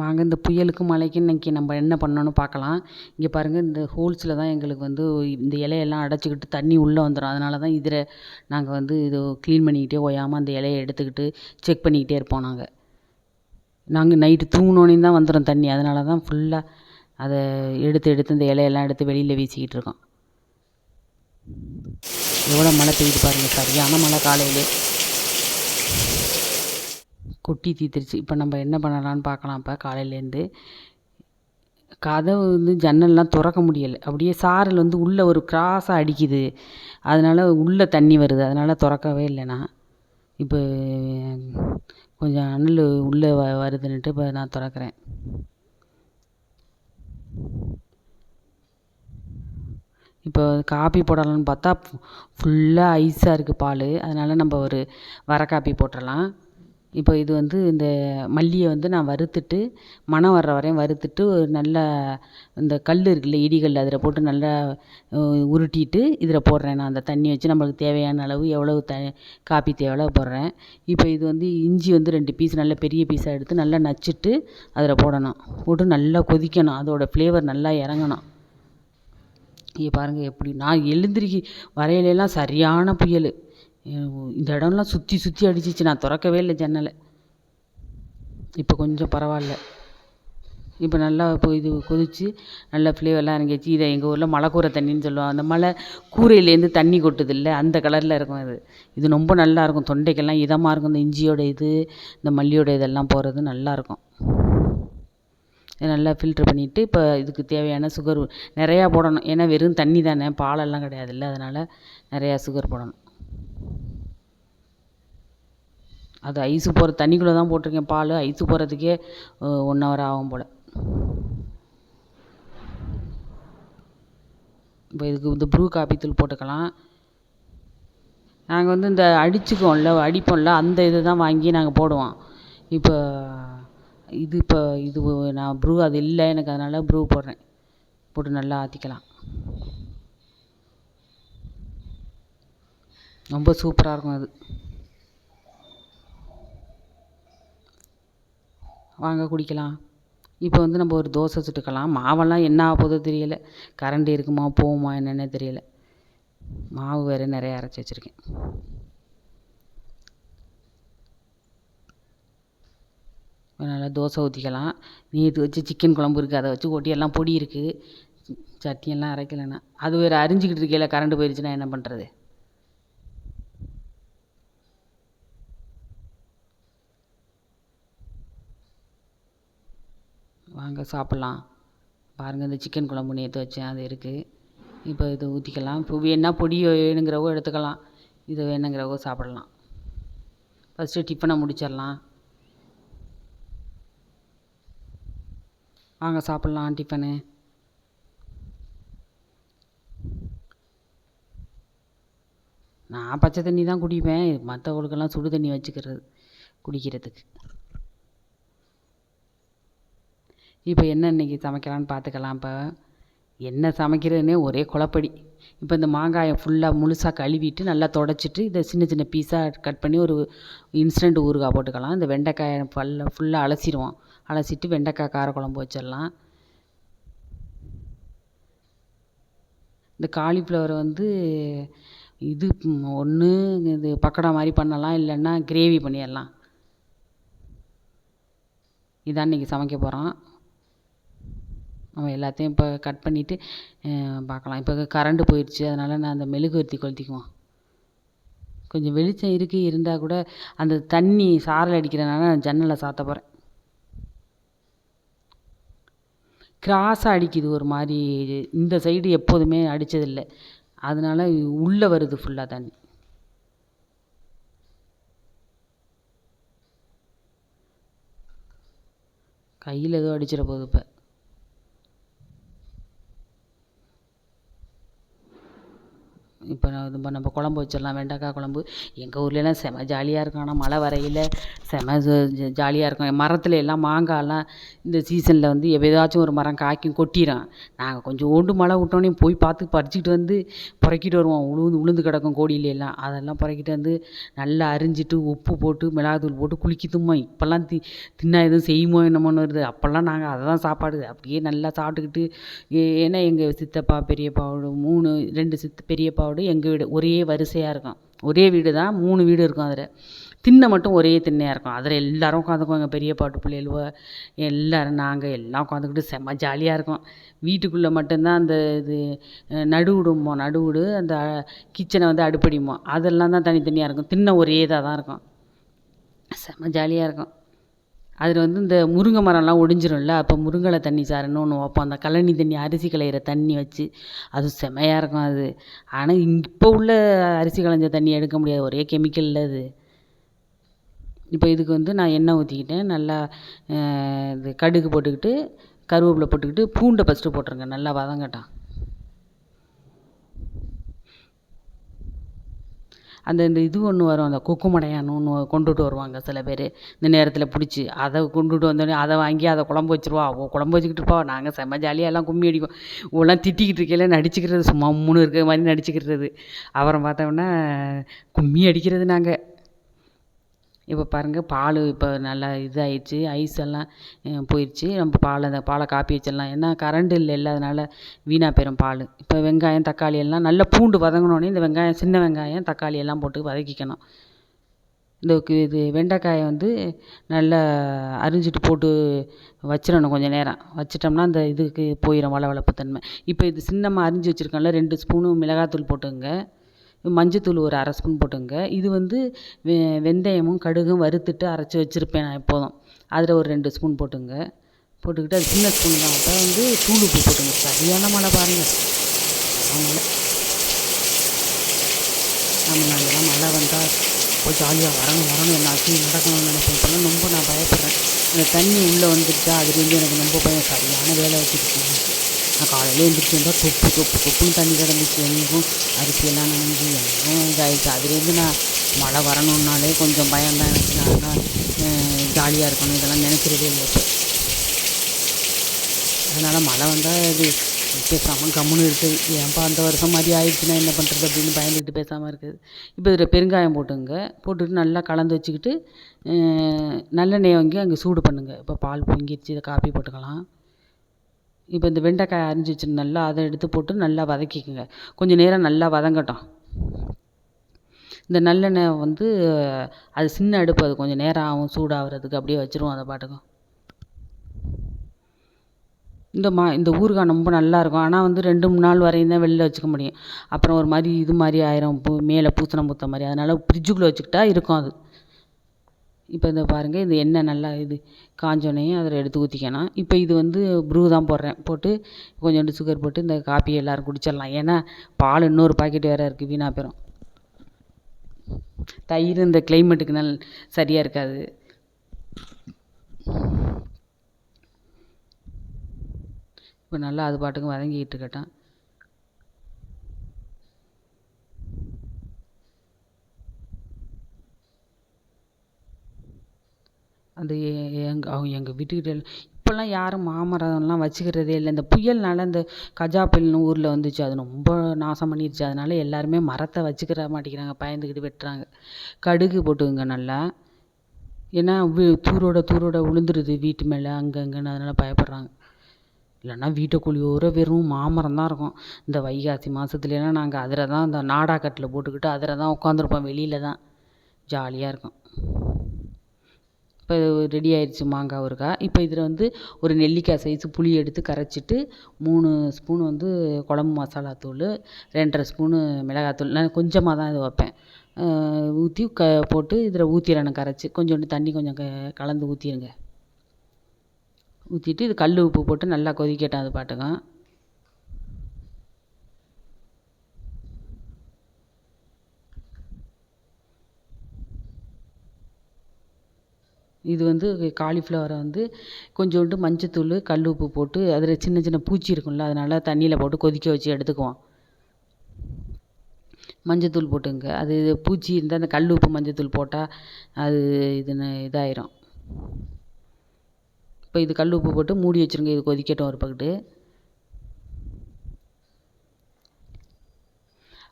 வாங்க இந்த புயலுக்கு மழைக்கு இன்றைக்கி நம்ம என்ன பண்ணணும்னு பார்க்கலாம். இங்கே பாருங்கள் இந்த ஹோல்ஸில் தான் எங்களுக்கு வந்து இந்த இலையெல்லாம் அடைச்சிக்கிட்டு தண்ணி உள்ளே வந்துடும் அதனால தான் இதில் நாங்கள் வந்து இது க்ளீன் பண்ணிக்கிட்டே ஓயாமல் அந்த இலையை எடுத்துக்கிட்டு செக் பண்ணிக்கிட்டே இருப்போம் நாங்கள் நாங்கள் நைட்டு தூங்கினோன்னே தான் வந்துடும் தண்ணி. அதனால தான் ஃபுல்லாக அதை எடுத்து எடுத்து இந்த இலையெல்லாம் எடுத்து வெளியில் வீசிக்கிட்டு இருக்கோம். எவ்வளோ மழை பெய்யுது பாருங்கள் சரியான மழை காலையிலே. கொட்டி தீத்துருச்சு. இப்போ நம்ம என்ன பண்ணலான்னு பார்க்கலாம். இப்போ காலையிலேருந்து கதவு வந்து ஜன்னல்லாம் திறக்க முடியலை. அப்படியே சாரல் வந்து உள்ளே ஒரு கிராஸாக அடிக்குது. அதனால் உள்ளே தண்ணி வருது. அதனால் திறக்கவே இல்லைண்ணா இப்போ கொஞ்சம் அனல் உள்ளே வ வருதுன்னுட்டு இப்போ நான் திறக்கிறேன். இப்போ காப்பி போடலாம்னு பார்த்தா ஃபுல்லாக ஐஸாக இருக்குது பால். அதனால் நம்ம ஒரு வர காப்பி போட்டுடலாம் இப்போ இது வந்து இந்த மல்லியை வந்து நான் வறுத்துட்டு மணம் வர்ற வரையும் வறுத்துட்டு நல்லா இந்த கல் இருக்குல்ல இடிகல் அதில் போட்டு நல்லா உருட்டிட்டு இதில் போடுறேன் நான் அந்த தண்ணி வச்சு. நம்மளுக்கு தேவையான அளவு எவ்வளவு த காப்பி தேவையோ போடுறேன். இப்போ இது வந்து இஞ்சி வந்து ரெண்டு பீஸ் நல்ல பெரிய பீஸாக எடுத்து நல்லா நச்சுட்டு அதில் போடணும். போட்டு நல்லா கொதிக்கணும். அதோடய ஃப்ளேவர் நல்லா இறங்கணும். இங்கே பாருங்கள் எப்படி நான் எழுந்திரிக்கி வரையிலெல்லாம் சரியான புயல். இந்த இடம்லாம் சுற்றி சுற்றி அடிச்சிச்சு. நான் திறக்கவே இல்லை ஜன்னலை. இப்போ கொஞ்சம் பரவாயில்ல. இப்போ நல்லா இப்போ இது கொதித்து நல்லா ஃப்ளேவர்லாம் இறங்கிச்சு இதை எங்கள் ஊரில் மலைக்கூரை தண்ணின்னு சொல்லுவாங்க. அந்த மலை கூரையிலேருந்து தண்ணி கொட்டுதில்ல. அந்த கலரில் இருக்கும் அது. இது ரொம்ப நல்லாயிருக்கும் தொண்டைக்கெல்லாம் இதமாக இருக்கும். இந்த இஞ்சியோட இது இந்த மல்லியோட இதெல்லாம் போடுறது நல்லாயிருக்கும் நல்லா ஃபில்ட்ரு பண்ணிவிட்டு இப்போ இதுக்கு தேவையான சுகர் நிறையா போடணும். ஏன்னா வெறும் தண்ணி தானே. பாலெல்லாம் கிடையாதுல்ல. அதனால் நிறையா சுகர் போடணும். அது ஐஸு போகிற தண்ணிக்குள்ளே தான் போட்டிருக்கேன் பால். ஐஸு போகிறதுக்கே ஒன் ஹவர் ஆகும் போல். இப்போ இதுக்கு இந்த ப்ரூ காப்பி தூள் போட்டுக்கலாம். நாங்கள் வந்து இந்த அடிச்சுக்குவோம்ல அடிப்போம்ல அந்த இது தான் வாங்கி நாங்கள் போடுவோம். இப்போ இது இப்போ இது நான் ப்ரூ அது இல்லை எனக்கு அதனால் ப்ரூ போடுறேன். போட்டு நல்லா ஆற்றிக்கலாம் ரொம்ப சூப்பராக இருக்கும் அது. வாங்க குடிக்கலாம். இப்போ வந்து நம்ம ஒரு தோசை சுட்டுக்கலாம் மாவெல்லாம் என்ன ஆக போதோ தெரியலை. கரண்ட் இருக்குமா போகுமா என்னென்னே தெரியலை. மாவு வேறு நிறையா அரைச்சி வச்சுருக்கேன். நல்லா தோசை ஊற்றிக்கலாம் நேற்று வச்சு சிக்கன் குழம்பு இருக்குது அதை வச்சு கொட்டி எல்லாம் பொடி இருக்குது சட்னியெல்லாம் அரைக்கலைன்னா. அது வேறு அரிஞ்சிக்கிட்டு இருக்கையில் கரண்ட் போயிடுச்சுன்னா என்ன பண்ணுறது வாங்க சாப்பிட்லாம். பாருங்கள் இந்த சிக்கன் குழம்பு நேற்று வச்சேன் அது இருக்குது இப்போ இதை ஊற்றிக்கலாம் இப்போ வேணால் பொடி வேணுங்கிறவோ எடுத்துக்கலாம். இது வேணுங்கிறவோ சாப்பிடலாம். ஃபஸ்ட்டு டிஃபனை முடிச்சிடலாம். வாங்க சாப்பிட்லாம் டிஃபனு நான் பச்சை தண்ணி தான் குடிப்பேன். மற்றவங்களுக்கெல்லாம் சுடு தண்ணி வச்சுக்கிறது குடிக்கிறதுக்கு. இப்போ என்ன இன்றைக்கி சமைக்கலான்னு பார்த்துக்கலாம். இப்போ என்ன சமைக்கிறதுனே ஒரே குழப்படி. இப்போ இந்த மாங்காயை ஃபுல்லாக முழுசாக கழுவிட்டு நல்லா தொடச்சிட்டு இதை சின்ன சின்ன பீஸாக கட் பண்ணி ஒரு இன்ஸ்டன்ட் ஊறுகாய் போட்டுக்கலாம். இந்த வெண்டைக்காயை பல்ல ஃபுல்லாக அலசிடுவோம். அலசிட்டு வெண்டைக்காய் காரக்குழம்பு வச்சிடலாம். இந்த காலிஃப்ளவர் வந்து இது ஒன்று இது பக்கோடா மாதிரி பண்ணலாம். இல்லைன்னா கிரேவி பண்ணிடலாம். இதான் இன்றைக்கி சமைக்க போகிறோம் நம்ம எல்லாத்தையும் இப்போ கட் பண்ணிவிட்டு பார்க்கலாம். இப்போ கரண்ட்டு போயிடுச்சு அதனால் நான் அந்த மெழுகுவர்த்தி கொளுத்திக்குவோம். கொஞ்சம் வெளிச்சம் இருக்குது இருந்தால் கூட அந்த தண்ணி சாரல் அடிக்கிறனால நான் ஜன்னலை சாத்த போகிறேன் கிராஸாக அடிக்குது ஒரு மாதிரி இந்த சைடு எப்போதுமே அடித்ததில்லை அதனால் உள்ளே வருது ஃபுல்லாக தண்ணி. கையில் ஏதோ அடிச்சிட போகுது இப்போ. இப்போ நம்ம நம்ம குழம்பு வச்சிடலாம் வெண்டைக்காய் குழம்பு. எங்கள் ஊர்லலாம் செம ஜாலியாக இருக்கும். ஆனால் மழை வரையில் செம ஜாலியாக இருக்கும். மரத்தில் எல்லாம் மாங்காய்லாம் இந்த சீசனில் வந்து ஏதாச்சும் ஒரு மரம் காய்க்கும் கொட்டிடும் நாங்கள் கொஞ்சோண்டு மழை விட்டோன்னே போய் பார்த்து பறிச்சுக்கிட்டு வந்து பொறுக்கிட்டு வருவோம். உளுந்து உளுந்து கிடக்கும் கோடியிலெல்லாம் அதெல்லாம் பொறுக்கிட்டு வந்து நல்லா அரிஞ்சிட்டு உப்பு போட்டு மிளகாத்தூள் போட்டு குலுக்கி திம்போம் இப்போல்லாம் தி தின்னா எதுவும் செய்யுமோ என்னமோன்னு வருது. அப்போல்லாம் நாங்கள் அதை தான் சாப்பாடு. அப்படியே நல்லா சாப்பிட்டுக்கிட்டு ஏன்னா எங்கள் சித்தப்பா பெரியப்பாவோட மூணு ரெண்டு சித்த பெரியப்பாவோட எங்கள் வீடு ஒரே வரிசையாக இருக்கும். ஒரே வீடு தான் மூணு வீடு இருக்கும் அதில். திண்ணை மட்டும் ஒரே திண்ணையாக இருக்கும். அதில் எல்லோரும் உட்காந்துக்குவோம் எங்கள் பாட்டு வீட்டு பிள்ளைகளுவ எல்லோரும் நாங்கள் எல்லாம் உட்காந்துக்கிட்டு செம்ம ஜாலியாக இருக்கும். வீட்டுக்குள்ளே மட்டும்தான் அந்த இது நடு நடுவிடு அந்த கிச்சனை வந்து அடுப்படிமோ அதெல்லாம் தான் தனித்தனியாக இருக்கும். திண்ணை ஒரே இதாக தான் இருக்கும். செம்ம ஜாலியாக இருக்கும். அதில் வந்து இந்த முருங்கை மரம்லாம் ஒடிஞ்சிரும்ல அப்போ முருங்கலை தண்ணி சாறுன்னு ஒன்று வைப்போம். அந்த கழனி தண்ணி அரிசி களையிற தண்ணி வச்சு அது செமையாக இருக்கும் அது. ஆனால் இப்போ உள்ள அரிசி களைஞ்ச தண்ணி எடுக்க முடியாது. ஒரே கெமிக்கலில் அது. இப்போ இதுக்கு வந்து நான் எண்ணெய் ஊற்றிக்கிட்டேன் நல்லா இது கடுகு போட்டுக்கிட்டு கருவேப்பிலை போட்டுக்கிட்டு பூண்டை ஃபஸ்ட்டு போட்டுருங்க நல்லா வதங்கட்டும். அந்த இந்த இது ஒன்று வரும். அந்த கொக்குமடையான்னு ஒன்று கொண்டுட்டு வருவாங்க சில பேர். இந்த நேரத்தில் பிடிச்சி. அதை கொண்டுட்டு வந்தோடனே அதை வாங்கி அதை குழம்பு வச்சுருவா. அவள் குழம்பு வச்சுக்கிட்டு இருப்பா. நாங்கள் செம்ம ஜாலியாக எல்லாம் கும்மி அடிப்போம். இவெல்லாம் திட்டிக்கிட்டு இருக்கையில நடிச்சுக்கிறது சும்மா மூணு இருக்கிற மாதிரி நடிச்சுக்கிறது. அப்புறம் பார்த்தோம்னா கும்மி அடிக்கிறது நாங்கள் இப்போ பாருங்கள் பால் இப்போ நல்லா இதாகிடுச்சி ஐஸ் எல்லாம் போயிடுச்சு நம்ம பால் அந்த பாலை காப்பி வச்சிடலாம். ஏன்னா கரண்ட் இல்லைல்ல அதனால் வீணாக போயிடும் பால். இப்போ வெங்காயம் தக்காளி எல்லாம் நல்லா பூண்டு வதங்கினோடனே இந்த வெங்காயம் சின்ன வெங்காயம் தக்காளி எல்லாம் போட்டு வதக்கிக்கணும். இந்த இது வெண்டைக்காயை வந்து நல்லா அரிஞ்சிட்டு போட்டு வச்சிடணும் கொஞ்சம் நேரம். வச்சிட்டோம்னா அந்த இதுக்கு போயிடும் வளவளப்பு தன்மை. இப்போ இது சின்னமாக அரிஞ்சு வச்சுருக்கோம்ல ரெண்டு ஸ்பூனு மிளகாத்தூள் போட்டுங்க. மஞ்சத்தூள் ஒரு அரை ஸ்பூன் போட்டுங்க. இது வந்து வெ வெந்தயமும் கடுகும் வறுத்துட்டு அரைச்சி வச்சுருப்பேன் நான் எப்போதும். அதில் ஒரு ரெண்டு ஸ்பூன் போட்டுங்க. போட்டுக்கிட்டு அது சின்ன ஸ்பூன் தான். அப்போ வந்து தூள் உப்பு போட்டுங்க. சரியான மழை பாருங்கள் அதனால் நம்ம நாங்கள்லாம் மழை வந்தால் இப்போ ஜாலியாக வரணும் வரணும். என்னாச்சும் நடக்கணும்னு நினைப்பேன். இப்போல்லாம் ரொம்ப நான் பயப்படுறேன். அந்த தண்ணி உள்ளே வந்துடுச்சா அதுலேருந்து எனக்கு ரொம்ப பயம். சரியான வேலை வச்சுருக்கேன் நான் காலையில் எழுந்திரிச்சு வந்தால் தொப்பு தொப்பு தொப்புன்னு தண்ணி கிடந்துச்சு. எங்கும் அரிசியெல்லாம் நனைஞ்சு. எங்கும் இதாகிடுச்சு அதுலேருந்து நான் மழை வரணுன்னாலே கொஞ்சம் பயம்தான் எனக்கு. நல்லா ஜாலியாக இருக்கணும். இதெல்லாம் நினைக்கிறதே இல்லை இப்போ. அதனால் மழை வந்தால் இது பேசாமல் கம்முன்னு இருக்குது ஏன்ப்பா அந்த வருஷம் மாதிரி ஆயிடுச்சுன்னா என்ன பண்ணுறது அப்படின்னு பயந்துக்கிட்டு பேசாமல் இருக்குது. இப்போ இதில் பெருங்காயம் போட்டுங்க. போட்டுட்டு நல்லா கலந்து வச்சுக்கிட்டு நல்லெண்ணெய் வாங்கி அங்கே சூடு பண்ணுங்கள் இப்போ பால் பொங்கிடுச்சு இதை காப்பி போட்டுக்கலாம். இப்போ இந்த வெண்டைக்காய் அரிஞ்சு நல்லா அதை எடுத்து போட்டு நல்லா வதக்கிக்கோங்க. கொஞ்சம் நேரம் நல்லா வதங்கட்டும். இந்த நல்லெண்ணெய் வந்து அது சின்ன அடுப்பு அது கொஞ்சம் நேரம் ஆகும் சூடாகிறதுக்கு அப்படியே வச்சுருவோம் அதை பாட்டுக்கும் இந்த மா இந்த ஊறுகாய் ரொம்ப நல்லாயிருக்கும் ஆனால் வந்து ரெண்டு மூணு நாள் வரையும் தான் வெளில வச்சுக்க முடியும். அப்புறம் ஒரு மாதிரி இது மாதிரி ஆயிரும் பூ மேலே பூசணம் பூத்த மாதிரி. அதனால் ஃப்ரிட்ஜுக்குள்ளே வச்சுக்கிட்டா இருக்கும் அது. இப்போ இந்த பாருங்கள் இந்த எண்ணெய் நல்லா இது காஞ்சோடனையும் அதில் எடுத்து ஊற்றிக்கணும் இப்போ இது வந்து ப்ரூ தான் போடுறேன். போட்டு கொஞ்சோண்டு சுகர் போட்டு இந்த காப்பி எல்லோரும் குடிச்சிடலாம். ஏன்னா பால் இன்னொரு பாக்கெட் வேறு இருக்குது வீணாக போயிடும் தயிர் இந்த கிளைமேட்டுக்கு நல் சரியாக இருக்காது. இப்போ நல்லா அது பாட்டுக்கு வதங்கிக்கிட்டு இருக்கட்டும். அந்த எங்க அவங்க எங்கள் வீட்டுக்கிட்ட இப்போல்லாம் யாரும் மாமரம்லாம் வச்சுக்கிறதே இல்லை. இந்த புயல்னால இந்த கஜா புயல்னு ஊரில் வந்துச்சு. அது ரொம்ப நாசம் பண்ணிடுச்சு அதனால எல்லாருமே மரத்தை வச்சுக்கிற மாட்டேங்கிறாங்க. பயந்துக்கிட்டு வெட்டுறாங்க. கடுகு போட்டுக்கோங்க நல்லா. ஏன்னா வி தூரோட தூரோட விழுந்துருது வீட்டு மேலே அங்கே அங்கேன்னு அதனால் பயப்படுறாங்க. இல்லைன்னா வீட்டுக்குள்ளேயோர வெறும் மாமரம் தான் இருக்கும். இந்த வைகாசி மாதத்துலலாம் நாங்கள் அதில் தான் இந்த நாடா கட்டில் போட்டுக்கிட்டு அதில் தான் உட்காந்துருப்போம் வெளியில் தான். ஜாலியாக இருக்கும். இப்போ ரெடி ஆயிடுச்சு மாங்காய் ஊறுகாய் இப்போ இதில் வந்து ஒரு நெல்லிக்காய் சைஸு புளி எடுத்து கரைச்சிட்டு மூணு ஸ்பூன் வந்து குழம்பு மசாலா தூள் ரெண்டரை ஸ்பூனு மிளகாத்தூள் நான் கொஞ்சமாக தான் இது வைப்பேன். ஊற்றி க போட்டு இதில் ஊற்றிடணும் கரைச்சி. கொஞ்சோண்டு தண்ணி கொஞ்சம் க கலந்து ஊற்றிடுங்க ஊற்றிட்டு இது கல் உப்பு போட்டு நல்லா கொதிக்கட்டும் அது பாட்டுக்கும் இது வந்து காலிஃப்ளவரை வந்து கொஞ்சோண்டு மஞ்சத்தூள் கல் உப்பு போட்டு அதில் சின்ன சின்ன பூச்சி இருக்கும்ல அதனால் தண்ணியில் போட்டு கொதிக்க வச்சு எடுத்துக்குவோம். மஞ்சத்தூள் போட்டுங்க. அது பூச்சி இருந்தால் அந்த கல் உப்பு மஞ்சத்தூள் போட்டால் அது இதுன்னு இதாயிரும். இப்போ இது கல் உப்பு போட்டு மூடி வச்சுருங்க. இது கொதிக்கட்டும் ஒரு பக்கட்டு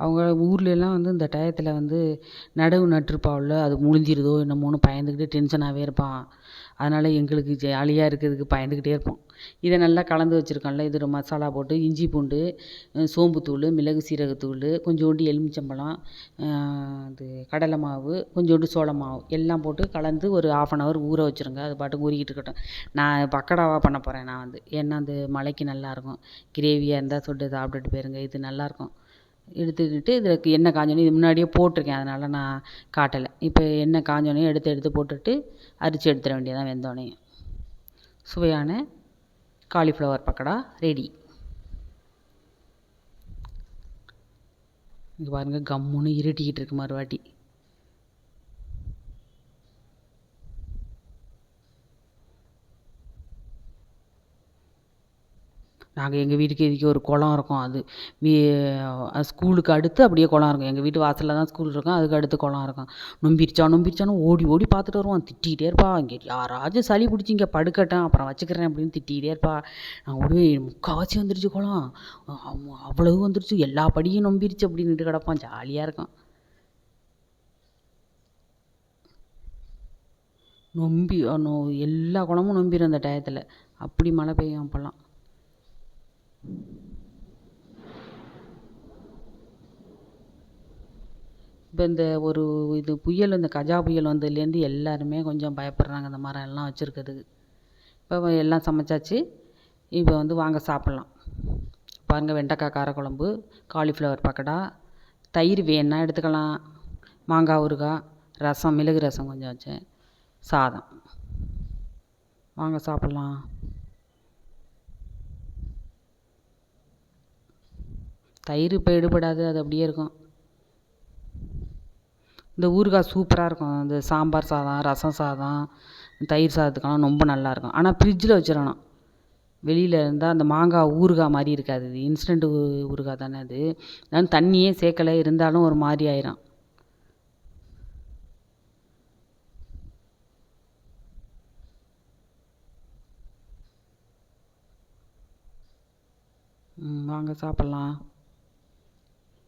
அவங்க ஊர்லெலாம் வந்து இந்த டயத்தில் வந்து நடவு நட்டிருப்பாவுல அது முழிஞ்சிருதோ என்னமோன்னு பயந்துக்கிட்டு டென்ஷனாகவே இருப்பான். அதனால் எங்களுக்கு ஜாலியாக இருக்கிறதுக்கு பயந்துக்கிட்டே இருப்போம். இதை நல்லா கலந்து வச்சுருக்கோம்ல இது மசாலா போட்டு இஞ்சி பூண்டு சோம்புத்தூள் மிளகு சீரகத்தூள் கொஞ்சோண்டு எலுமிச்சம்பழம் இது கடலை மாவு கொஞ்சோண்டு சோள மாவு எல்லாம் போட்டு கலந்து ஒரு ஆஃப் அன் ஹவர் ஊற வச்சுருங்க. அது பாட்டுக்கு ஊறிக்கிட்டு இருக்கட்டும். நான் பக்கடாவாக பண்ண போகிறேன் நான் வந்து. ஏன்னா அந்த மழைக்கு நல்லாயிருக்கும் கிரேவியாக இருந்தால் சுட்டு சாப்பிட்டுட்டு போயிருங்க. இது நல்லாயிருக்கும் எடுத்துக்கிட்டு இதில் எண்ணெய் காஞ்சோடனே இது முன்னாடியே போட்டிருக்கேன். அதனால் நான் காட்டலை. இப்போ எண்ணெய் காஞ்சோடனே எடுத்து எடுத்து போட்டுட்டு அரிச்சு எடுத்துட வேண்டியதுதான் வெந்தோடனே சுவையான காலிஃப்ளவர் பக்கோடா ரெடி இங்கே பாருங்கள் கம்முன்னு இருட்டிக்கிட்டு இருக்கு மறுவாட்டி. நாங்கள் எங்கள் வீட்டுக்கு எதுக்கே ஒரு குளம் இருக்கும். அது வீ ஸ்கூலுக்கு அடுத்து அப்படியே குளம் இருக்கும். எங்கள் வீட்டு வாசலில் தான் ஸ்கூல் இருக்கும். அதுக்கு அடுத்து குளம் இருக்கும். நொம்பிருச்சா நொம்பிருச்சான்னு ஓடி ஓடி பார்த்துட்டு வருவான். திட்டிகிட்டே இருப்பாள் இங்கே யாராச்சும் சளி பிடிச்சி இங்கே படுக்கட்டும் அப்புறம் வச்சுக்கிறேன் அப்படின்னு திட்டிகிட்டே இருப்பா. நான் ஓடி முக்கால்வாசி வந்துருச்சு குளம். அவ்வளவு வந்துருச்சு. எல்லா படியும் நொம்பிருச்சு அப்படின்னுட்டு கிடப்பான். ஜாலியாக இருக்கும் நொம்பி எல்லா குளமும் நொம்பிடும் அந்த டயத்தில். அப்படி மழை பெய்யும் அப்போல்லாம். இப்போ இந்த ஒரு இது புயல் இந்த கஜா புயல் வந்ததுலேருந்து எல்லாருமே கொஞ்சம் பயப்படுறாங்க. இந்த மரம் எல்லாம் வச்சுருக்கிறதுக்கு. இப்போ எல்லாம் சமைச்சாச்சு. இப்போ வந்து வாங்க சாப்பிட்லாம். பாருங்கள் வெண்டைக்காய் காரக்குழம்பு காலிஃப்ளவர் பக்கோடா தயிர் வேணுன்னா எடுத்துக்கலாம். மாங்காய் ஊறுகாய் ரசம் மிளகு ரசம் கொஞ்சம் வச்சேன். சாதம். வாங்க சாப்பிட்லாம். தயிர் இப்போ எடுபடாது அது அப்படியே இருக்கும். இந்த ஊறுகாய் சூப்பராக இருக்கும். இந்த சாம்பார் சாதம் ரசம் சாதம் தயிர் சாதத்துக்கெல்லாம் ரொம்ப நல்லாயிருக்கும் ஆனால் ஃப்ரிட்ஜில் வச்சிடணும். வெளியில் இருந்தால் அந்த மாங்காய் ஊறுகாய் மாதிரி இருக்காது இது. இன்ஸ்டன்ட் ஊறுகாய் தானே அது. நான் தண்ணியே சேர்க்கலை இருந்தாலும் ஒரு மாதிரி ஆயிரும். வாங்க சாப்பிட்லாம்.